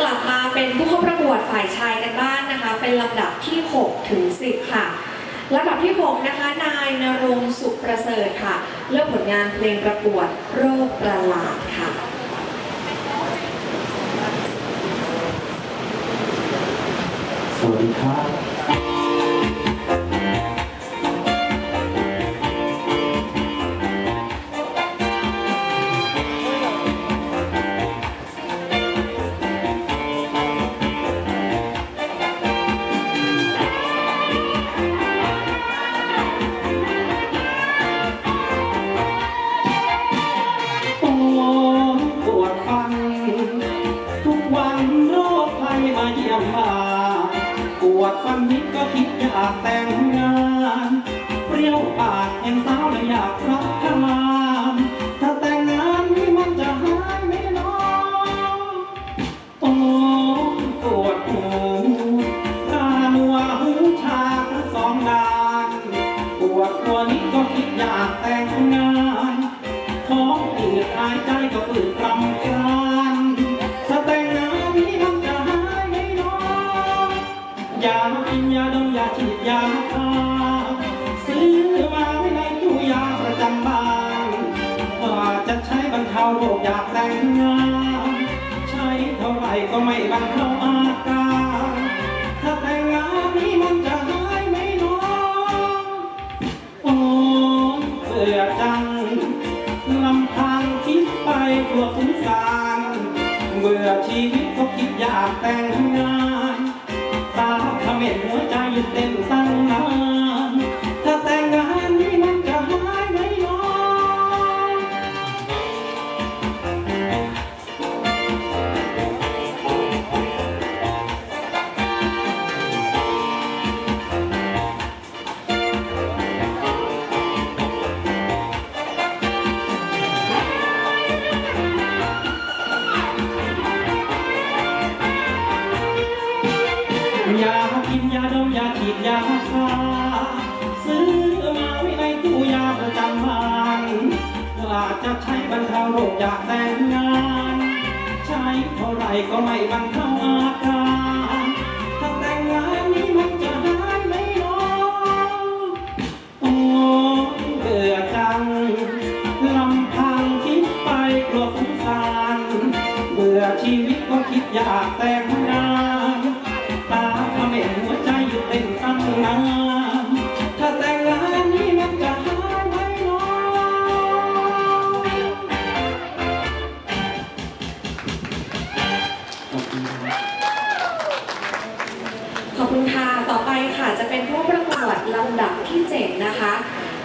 กลับมาเป็นผู้เข้าประกวดฝ่ายชายกันบ้างนะคะ เป็นลำดับที่6ถึง10 ค่ะลำดับที่6นะคะ นายนรงสุขประเสริฐค่ะ เลือกผลงานเพลงประกวดโรคประหลาดค่ะสวัสดีครับ มาปวดฟันนิดก็คิดอยากแต่งงาน เปรี้ยวปากเห็นสาวแล้วอยากรับทานถ้าแต่งงานนี่มันจะหายไหมเน้องโอ้ปวดหูตาหนัวหูชาทั้งสองด้านปวดตัวนิดก็คิดอยากแต่ง ยากินยาดมยาฉีดยาทาซื้อมาไว้ในตู้ยาประจำบ้านว่าจะใช้บรรเทาโรคอยากแต่งงานใช้เท่าไหร่ก็ไม่บรรเทาอาการถ้าแต่งงานนี้มันจะหายไหมน้องโอ้เบื่อจังลำพังคิดไปกลัวสงสารเบื่อชีวิตก็คิดอยากแต่ง ยากินยาดมยาฉีดยาทาซื้อมาไว้ในตู้ยาประจำบ้านว่าจจะใช้บรรเทาโรคอยากแต่งงาน ใช้เท่าไรก็ไม่บรรเทาอาการถ้าแต่งงานนี้มันจะหายไหมน้องโอ้เบื่อจังลำพังคิดไปกลัวสงสารเบื่อชีวิตก็คิดอยากแต่งงาน ขอบคุณค่ะ ต่อไปค่ะจะเป็นผู้ประกวดลำดับที่ 7 นะคะ